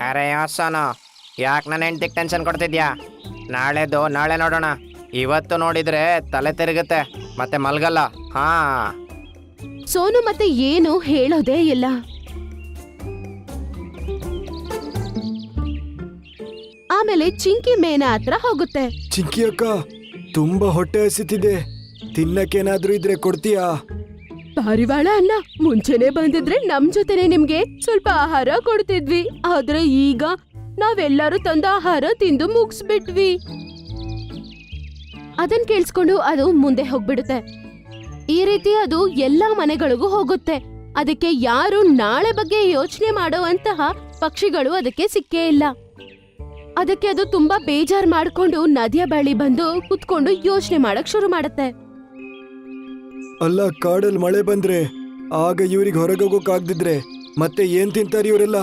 ಅರೆ ಸೋನು ಯಾಕೆ ನನ್ನ ಹೆಂಡತಿಗೆ ಟೆನ್ಷನ್ ಕೊಡ್ತಿದ್ಯಾ? ನಾಳೆದು ನಾಳೆ ನೋಡೋಣ. ಇವತ್ತು ನೋಡಿದ್ರೆ ತಲೆ ತಿರುಗುತ್ತೆ ಮತ್ತೆ ಮಲ್ಗಲ್ಲ. ಹಾ. ಸೋನು ಮತ್ತೆ ಏನು ಹೇಳೋದೇ ಇಲ್ಲ. ಆಮೇಲೆ ಚಿಂಕಿ ಮೇನ ಹತ್ರ ಹೋಗುತ್ತೆ. ಚಿಂಕಿ ಅಕ್ಕ ತುಂಬಾ ಹೊಟ್ಟೆ ಹಸಿತಿದೆ. ತಿನ್ನಕ್ಕೇನಾದ್ರೂ ಇದ್ರೆ ಕೊಡ್ತೀಯಾ? ಪಾರಿವಾಳ ಅಲ್ಲ, ಮುಂಚೆನೆ ಬಂದಿದ್ರೆ ನಮ್ ಜೊತೆನೆ ನಿಮ್ಗೆ ಸ್ವಲ್ಪ ಆಹಾರ ಕೊಡ್ತಿದ್ವಿ. ಆದ್ರೆ ಈಗ ನಾವೆಲ್ಲರೂ ತಂದ ಆಹಾರ ತಿಂದು ಮುಗಿಸ್ಬಿಟ್ವಿ. ಅದನ್ ಕೇಳಿಸ್ಕೊಂಡು ಅದು ಮುಂದೆ ಹೋಗ್ಬಿಡುತ್ತೆ. ಈ ರೀತಿ ಅದು ಎಲ್ಲಾ ಮನೆಗಳಿಗೂ ಹೋಗುತ್ತೆ. ಅದಕ್ಕೆ ಯಾರು ನಾಳೆ ಬಗ್ಗೆ ಯೋಚನೆ ಮಾಡುವಂತಹ ಪಕ್ಷಿಗಳು ಅದಕ್ಕೆ ಸಿಕ್ಕೇ ಇಲ್ಲ. ಅದಕ್ಕೆ ಅದು ತುಂಬಾ ಬೇಜಾರ್ ಮಾಡ್ಕೊಂಡು ನದಿಯ ಬಳಿ ಬಂದು ಕುತ್ಕೊಂಡು ಯೋಚನೆ ಮಾಡಕ್ ಶುರು ಮಾಡುತ್ತೆ. ಅಲ್ಲ ಕಾಡಲ್ಲಿ ಮಳೆ ಬಂದ್ರೆ ಆಗ ಇವ್ರಿಗೆ ಹೊರಗೆ ಹೋಗೋಕ್ಕಾಗ್ದಿದ್ರೆ ಮತ್ತೆ ಏನ್ ತಿಂತಾರೆ ಇವರೆಲ್ಲ?